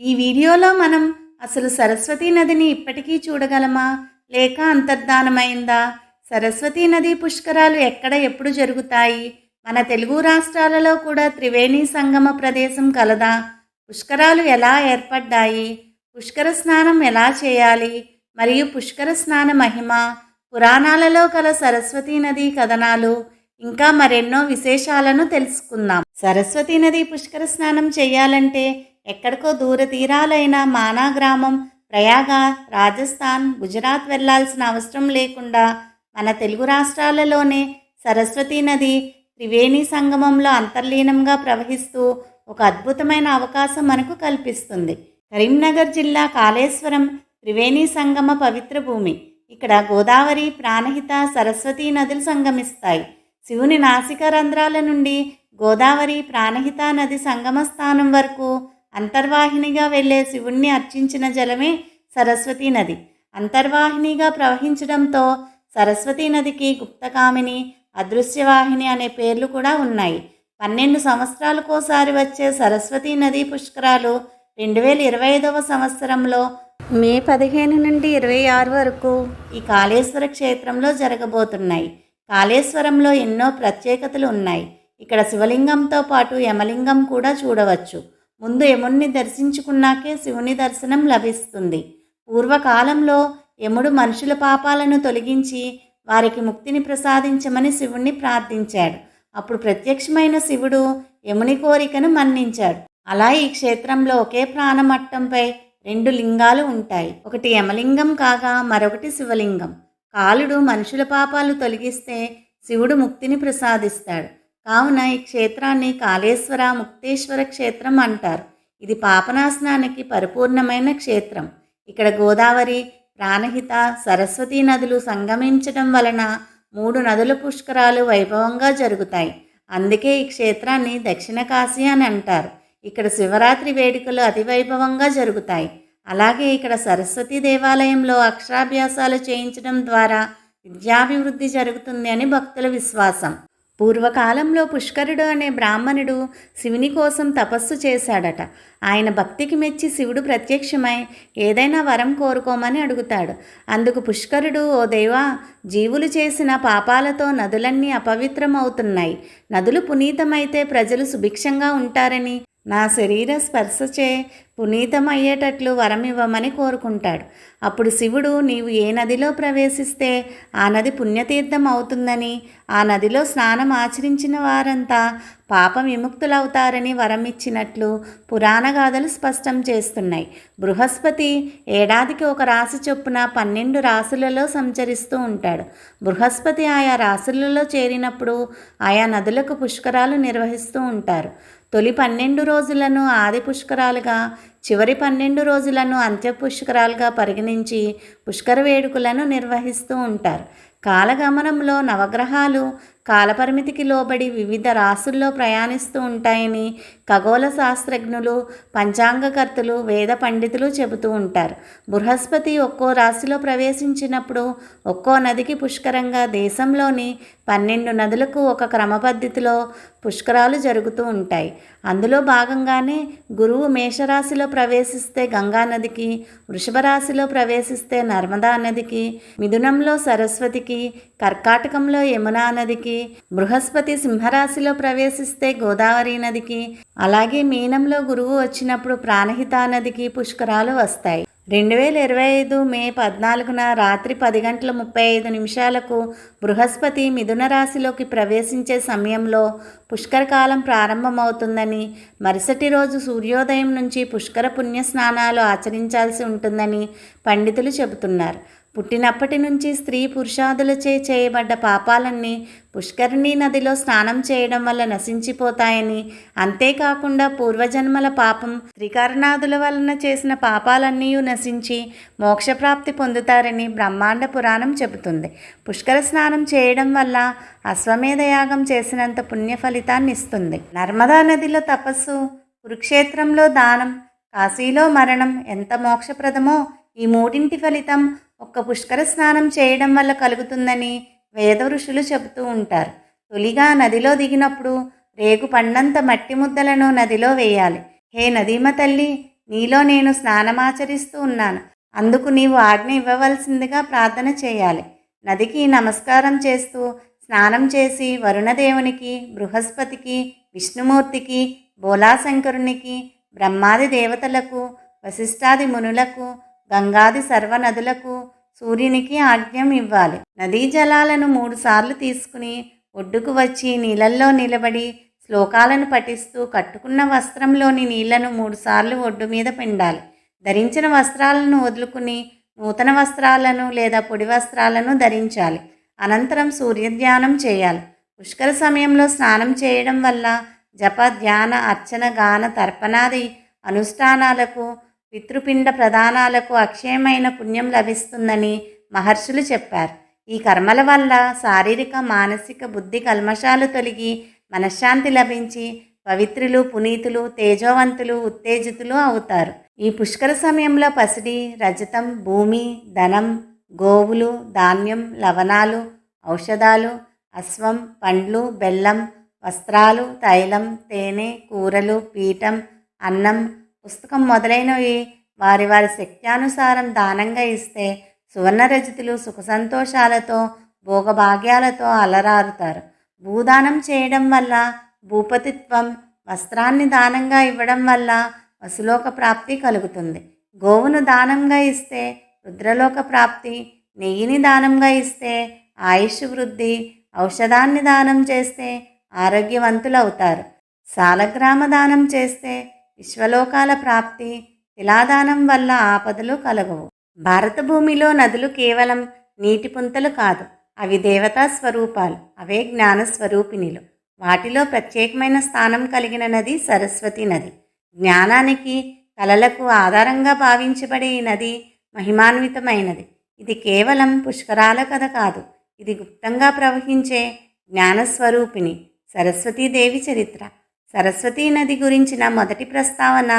ఈ వీడియోలో మనం అసలు సరస్వతీ నదిని ఇప్పటికీ చూడగలమా? లేక అంతర్ధానమైందా? సరస్వతీ నది పుష్కరాలు ఎక్కడ ఎప్పుడు జరుగుతాయి? మన తెలుగు రాష్ట్రాలలో కూడా త్రివేణి సంగమ ప్రదేశం కలదా? పుష్కరాలు ఎలా ఏర్పడ్డాయి? పుష్కర స్నానం ఎలా చేయాలి? మరియు పుష్కర స్నాన మహిమ పురాణాలలో కల సరస్వతీ నది కథనాలు ఇంకా మరెన్నో విశేషాలను తెలుసుకుందాం. సరస్వతీ నది పుష్కర స్నానం చేయాలంటే ఎక్కడికో దూర తీరాలైన మానా గ్రామం ప్రయాగ రాజస్థాన్ గుజరాత్ వెళ్ళాల్సిన అవసరం లేకుండా మన తెలుగు రాష్ట్రాలలోనే సరస్వతీ నది త్రివేణి సంగమంలో అంతర్లీనంగా ప్రవహిస్తూ ఒక అద్భుతమైన అవకాశం మనకు కల్పిస్తుంది. కరీంనగర్ జిల్లా కాళేశ్వరం త్రివేణి సంగమ పవిత్ర భూమి. ఇక్కడ గోదావరి ప్రాణహిత సరస్వతీ నదులు సంగమిస్తాయి. శివుని నాసిక రంధ్రాల నుండి గోదావరి ప్రాణహిత నది సంగమ స్థానం వరకు అంతర్వాహినిగా వెళ్ళే శివుణ్ణి అర్చించిన జలమే సరస్వతీ నది. అంతర్వాహినిగా ప్రవహించడంతో సరస్వతీ నదికి గుప్తకామిని అదృశ్యవాహిని అనే పేర్లు కూడా ఉన్నాయి. పన్నెండు సంవత్సరాలకోసారి వచ్చే సరస్వతీ నదీ పుష్కరాలు రెండు వేల ఇరవై ఐదవ సంవత్సరంలో మే పదిహేను నుండి ఇరవై ఆరు వరకు ఈ కాళేశ్వర క్షేత్రంలో జరగబోతున్నాయి. కాళేశ్వరంలో ఎన్నో ప్రత్యేకతలు ఉన్నాయి. ఇక్కడ శివలింగంతో పాటు యమలింగం కూడా చూడవచ్చు. ముందు యముణ్ణి దర్శించుకున్నాకే శివుని దర్శనం లభిస్తుంది. పూర్వకాలంలో యముడు మనుషుల పాపాలను తొలగించి వారికి ముక్తిని ప్రసాదించమని శివుణ్ణి ప్రార్థించాడు. అప్పుడు ప్రత్యక్షమైన శివుడు యముని కోరికను మన్నించాడు. అలా ఈ క్షేత్రంలో ఒకే ప్రాణమట్టంపై రెండు లింగాలు ఉంటాయి. ఒకటి యమలింగం కాగా మరొకటి శివలింగం. కాలుడు మనుషుల పాపాలు తొలగిస్తే శివుడు ముక్తిని ప్రసాదిస్తాడు. కావున ఈ క్షేత్రాన్ని కాళేశ్వర ముక్తేశ్వర క్షేత్రం అంటారు. ఇది పాపనాశనానికి పరిపూర్ణమైన క్షేత్రం. ఇక్కడ గోదావరి ప్రాణహిత సరస్వతీ నదులు సంగమించడం వలన మూడు నదుల పుష్కరాలు వైభవంగా జరుగుతాయి. అందుకే ఈ క్షేత్రాన్ని దక్షిణ కాశీ అని అంటారు. ఇక్కడ శివరాత్రి వేడుకలు అతి వైభవంగా జరుగుతాయి. అలాగే ఇక్కడ సరస్వతి దేవాలయంలో అక్షరాభ్యాసాలు చేయించడం ద్వారా విద్యాభివృద్ధి జరుగుతుంది అని భక్తుల విశ్వాసం. పూర్వకాలంలో పుష్కరుడు అనే బ్రాహ్మణుడు శివుని కోసం తపస్సు చేశాడట. ఆయన భక్తికి మెచ్చి శివుడు ప్రత్యక్షమై ఏదైనా వరం కోరుకోమని అడుగుతాడు. అందుకు పుష్కరుడు ఓ దేవా జీవులు చేసిన పాపాలతో నదులన్నీ అపవిత్రమవుతున్నాయి. నదులు పునీతమైతే ప్రజలు సుభిక్షంగా ఉంటారని నా శరీర స్పర్శచే పునీతమయ్యేటట్లు వరం ఇవ్వమని కోరుకుంటాడు. అప్పుడు శివుడు నీవు ఏ నదిలో ప్రవేశిస్తే ఆ నది పుణ్యతీర్థం అవుతుందని ఆ నదిలో స్నానం ఆచరించిన వారంతా పాప విముక్తులవుతారని వరం ఇచ్చినట్లు పురాణగాథలు స్పష్టం చేస్తున్నాయి. బృహస్పతి ఏడాదికి ఒక రాశి చొప్పున పన్నెండు రాశులలో సంచరిస్తూ ఉంటాడు. బృహస్పతి ఆయా రాశులలో చేరినప్పుడు ఆయా నదులకు పుష్కరాలు నిర్వహిస్తూ ఉంటారు. తొలి పన్నెండు రోజులను ఆది పుష్కరాలుగా చివరి పన్నెండు రోజులను అంత్య పుష్కరాలుగా పరిగణించి పుష్కర వేడుకలను నిర్వహిస్తూ ఉంటారు. కాలగమనంలో నవగ్రహాలు కాలపరిమితికి లోబడి వివిధ రాసుల్లో ప్రయాణిస్తూ ఉంటాయని ఖగోళ శాస్త్రజ్ఞులు పంచాంగకర్తలు వేద పండితులు చెబుతూ ఉంటారు. బృహస్పతి ఒక్కో రాశిలో ప్రవేశించినప్పుడు ఒక్కో నదికి పుష్కరంగా దేశంలోని పన్నెండు నదులకు ఒక క్రమ పద్ధతిలో పుష్కరాలు జరుగుతూ ఉంటాయి. అందులో భాగంగానే గురువు మేషరాశిలో ప్రవేశిస్తే గంగా నదికి వృషభ రాశిలో ప్రవేశిస్తే నర్మదా నదికి మిథునంలో సరస్వతికి కర్కాటకంలో యమునా నదికి బృహస్పతి సింహరాశిలో ప్రవేశిస్తే గోదావరి నదికి అలాగే మీనంలో గురువు వచ్చినప్పుడు ప్రాణహితా నదికి పుష్కరాలు వస్తాయి. రెండు వేల ఇరవై ఐదు మే పద్నాలుగున రాత్రి పది గంటల ముప్పై ఐదు నిమిషాలకు బృహస్పతి మిథున రాశిలోకి ప్రవేశించే సమయంలో పుష్కరకాలం ప్రారంభమవుతుందని మరుసటి రోజు సూర్యోదయం నుంచి పుష్కర పుణ్య స్నానాలు ఆచరించాల్సి ఉంటుందని పండితులు చెబుతున్నారు. పుట్టినప్పటి నుంచి స్త్రీ పురుషాదులచే చేయబడ్డ పాపాలన్నీ పుష్కరిణీ నదిలో స్నానం చేయడం వల్ల నశించిపోతాయని అంతేకాకుండా పూర్వజన్మల పాపం త్రికరణాదుల వలన చేసిన పాపాలన్నీ నశించి మోక్షప్రాప్తి పొందుతారని బ్రహ్మాండ పురాణం చెబుతుంది. పుష్కర స్నానం చేయడం వల్ల అశ్వమేధ యాగం చేసినంత పుణ్య ఫలితాన్ని ఇస్తుంది. నర్మదా నదిలో తపస్సు కురుక్షేత్రంలో దానం కాశీలో మరణం ఎంత మోక్షప్రదమో ఈ మూడింటి ఫలితం ఒక్క పుష్కర స్నానం చేయడం వల్ల కలుగుతుందని వేద ఋషులు చెబుతూ ఉంటారు. తొలిగా నదిలో దిగినప్పుడు రేగు పండంత మట్టి ముద్దలను నదిలో వేయాలి. హే నదీమ తల్లి నీలో నేను స్నానమాచరిస్తూ ఉన్నాను. అందుకు నీవు ఆజ్ఞ ఇవ్వవలసిందిగా ప్రార్థన చేయాలి. నదికి నమస్కారం చేస్తూ స్నానం చేసి వరుణదేవునికి బృహస్పతికి విష్ణుమూర్తికి బోలాశంకరునికి బ్రహ్మాది దేవతలకు వశిష్ఠాది మునులకు గంగాది సర్వనదులకు సూర్యునికి ఆజ్ఞం ఇవ్వాలి. నదీ జలాలను మూడుసార్లు తీసుకుని ఒడ్డుకు వచ్చి నీళ్ళల్లో నిలబడి శ్లోకాలను పఠిస్తూ కట్టుకున్న వస్త్రంలోని నీళ్ళను మూడుసార్లు ఒడ్డు మీద పిండాలి. ధరించిన వస్త్రాలను వదులుకుని నూతన వస్త్రాలను లేదా పొడి వస్త్రాలను ధరించాలి. అనంతరం సూర్యధ్యానం చేయాలి. పుష్కర సమయంలో స్నానం చేయడం వల్ల జప ధ్యాన అర్చన గాన తర్పణాది అనుష్ఠానాలకు పితృపిండ ప్రదానాలకు అక్షయమైన పుణ్యం లభిస్తుందని మహర్షులు చెప్పారు. ఈ కర్మల వల్ల శారీరక మానసిక బుద్ధి కల్మషాలు తొలగి మనశ్శాంతి లభించి పవిత్రులు పునీతులు తేజోవంతులు ఉత్తేజితులు అవుతారు. ఈ పుష్కర సమయంలో పసిడి రజతం భూమి ధనం గోవులు ధాన్యం లవణాలు ఔషధాలు అశ్వం పండ్లు బెల్లం వస్త్రాలు తైలం తేనె కూరలు పీఠం అన్నం పుస్తకం మొదలైనవి. వారి వారి శక్త్యానుసారం దానంగా ఇస్తే సువర్ణరజితులు సుఖ సంతోషాలతో భోగభాగ్యాలతో అలరారుతారు. భూదానం చేయడం వల్ల భూపతిత్వం వస్త్రాన్ని దానంగా ఇవ్వడం వల్ల వసులోక ప్రాప్తి కలుగుతుంది. గోవును దానంగా ఇస్తే రుద్రలోక ప్రాప్తి నెయ్యిని దానంగా ఇస్తే ఆయుష్ వృద్ధి ఔషధాన్ని దానం చేస్తే ఆరోగ్యవంతులవుతారు. సాలగ్రామ దానం చేస్తే విశ్వలోకాల ప్రాప్తి తిలాదానం వల్ల ఆపదలు కలగవు. భారత భూమిలో నదులు కేవలం నీటి పుంతలు కాదు అవి దేవతా స్వరూపాలు. అవే జ్ఞాన స్వరూపిణిలు. వాటిలో ప్రత్యేకమైన స్థానం కలిగిన నది సరస్వతి నది. జ్ఞానానికి కలలకు ఆధారంగా భావించబడే ఈ నది మహిమాన్వితమైనది. ఇది కేవలం పుష్కరాల కథ కాదు ఇది గుప్తంగా ప్రవహించే జ్ఞానస్వరూపిణి సరస్వతీదేవి చరిత్ర. సరస్వతీ నది గురించిన మొదటి ప్రస్తావన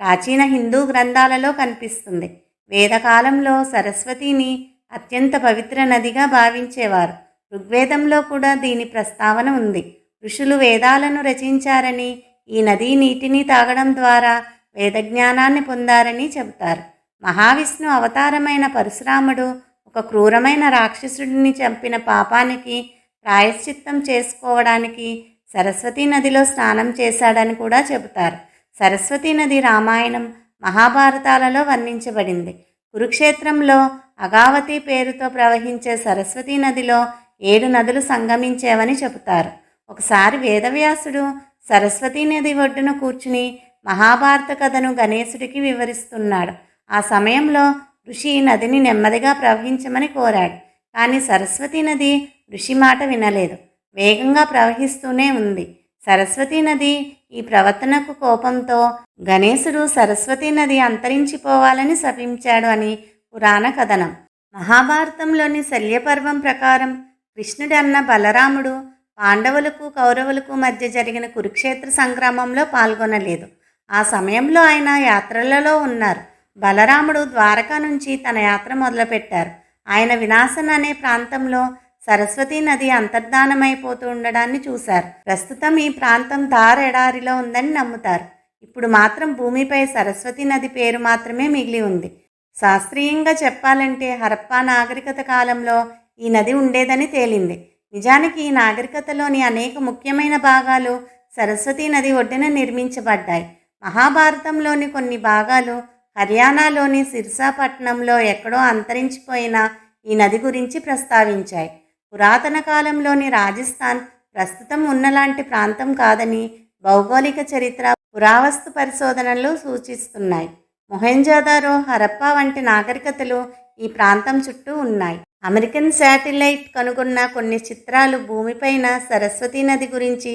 ప్రాచీన హిందూ గ్రంథాలలో కనిపిస్తుంది. వేదకాలంలో సరస్వతిని అత్యంత పవిత్ర నదిగా భావించేవారు. ఋగ్వేదంలో కూడా దీని ప్రస్తావన ఉంది. ఋషులు వేదాలను రచించారని ఈ నదీ నీటిని తాగడం ద్వారా వేదజ్ఞానాన్ని పొందారని చెబుతారు. మహావిష్ణు అవతారమైన పరశురాముడు ఒక క్రూరమైన రాక్షసుడిని చంపిన పాపానికి ప్రాయశ్చిత్తం చేసుకోవడానికి సరస్వతీ నదిలో స్నానం చేశాడని కూడా చెబుతారు. సరస్వతీ నది రామాయణం మహాభారతాలలో వర్ణించబడింది. కురుక్షేత్రంలో అగావతి పేరుతో ప్రవహించే సరస్వతీ నదిలో ఏడు నదులు సంగమించేవని చెబుతారు. ఒకసారి వేదవ్యాసుడు సరస్వతీ నది ఒడ్డున కూర్చుని మహాభారత కథను గణేశుడికి వివరిస్తున్నాడు. ఆ సమయంలో ఋషి నదిని నెమ్మదిగా ప్రవహించమని కోరాడు. కానీ సరస్వతీ నది ఋషి మాట వినలేదు. వేగంగా ప్రవహిస్తూనే ఉంది. సరస్వతీ నది ఈ ప్రవర్తనకు కోపంతో గణేశుడు సరస్వతీ నది అంతరించిపోవాలని శపించాడు అని పురాణ కథనం. మహాభారతంలోని శల్యపర్వం ప్రకారం కృష్ణుడి అన్న బలరాముడు పాండవులకు కౌరవులకు మధ్య జరిగిన కురుక్షేత్ర సంగ్రామంలో పాల్గొనలేదు. ఆ సమయంలో ఆయన యాత్రలలో ఉన్నారు. బలరాముడు ద్వారకా నుంచి తన యాత్ర మొదలుపెట్టారు. ఆయన వినాశన్ అనే ప్రాంతంలో సరస్వతీ నది అంతర్ధానమైపోతూ ఉండడాన్ని చూశారు. ప్రస్తుతం ఈ ప్రాంతం థార్ ఎడారిలో ఉందని నమ్ముతారు. ఇప్పుడు మాత్రం భూమిపై సరస్వతి నది పేరు మాత్రమే మిగిలి ఉంది. శాస్త్రీయంగా చెప్పాలంటే హరప్పా నాగరికత కాలంలో ఈ నది ఉండేదని తేలింది. నిజానికి ఈ నాగరికతలోని అనేక ముఖ్యమైన భాగాలు సరస్వతీ నది ఒడ్డున నిర్మించబడ్డాయి. మహాభారతంలోని కొన్ని భాగాలు హర్యానాలోని సిర్సాపట్నంలో ఎక్కడో అంతరించిపోయిన ఈ నది గురించి ప్రస్తావించాయి. పురాతన కాలంలోని రాజస్థాన్ ప్రస్తుతం ఉన్నలాంటి ప్రాంతం కాదని భౌగోళిక చరిత్ర పురావస్తు పరిశోధనలు సూచిస్తున్నాయి. మొహెంజాదారో హరప్పా వంటి నాగరికతలు ఈ ప్రాంతం చుట్టూ ఉన్నాయి. అమెరికన్ శాటిలైట్ కనుగొన్న కొన్ని చిత్రాలు భూమిపైన సరస్వతీ నది గురించి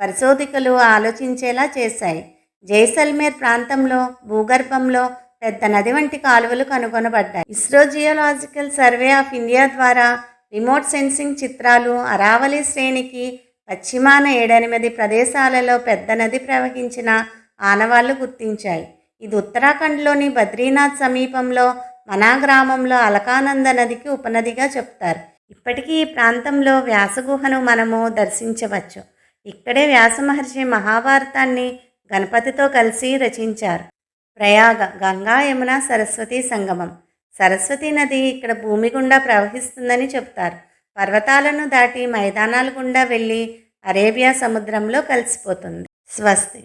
పరిశోధకులు ఆలోచించేలా చేశాయి. జైసల్మేర్ ప్రాంతంలో భూగర్భంలో పెద్ద నది వంటి కాలువలు కనుగొనబడ్డాయి. ISRO geological survey of India ద్వారా రిమోట్ సెన్సింగ్ చిత్రాలు అరావళి శ్రేణికి పశ్చిమాన ఏడెనిమిది ప్రదేశాలలో పెద్ద నది ప్రవహించిన ఆనవాళ్ళు గుర్తించాయి. ఇది ఉత్తరాఖండ్లోని బద్రీనాథ్ సమీపంలో మనా గ్రామంలో అలకానంద నదికి ఉపనదిగా చెప్తారు. ఇప్పటికీ ఈ ప్రాంతంలో వ్యాసగుహను మనము దర్శించవచ్చు. ఇక్కడే వ్యాసమహర్షి మహాభారతాన్ని గణపతితో కలిసి రచించారు. ప్రయాగ గంగా యమున సరస్వతి సంగమం. సరస్వతి నది ఇక్కడ భూమి గుండా ప్రవహిస్తుందని చెప్తారు పర్వతాలను దాటి మైదానాల గుండా వెళ్ళి అరేబియా సముద్రంలో కలిసిపోతుంది. స్వస్తి.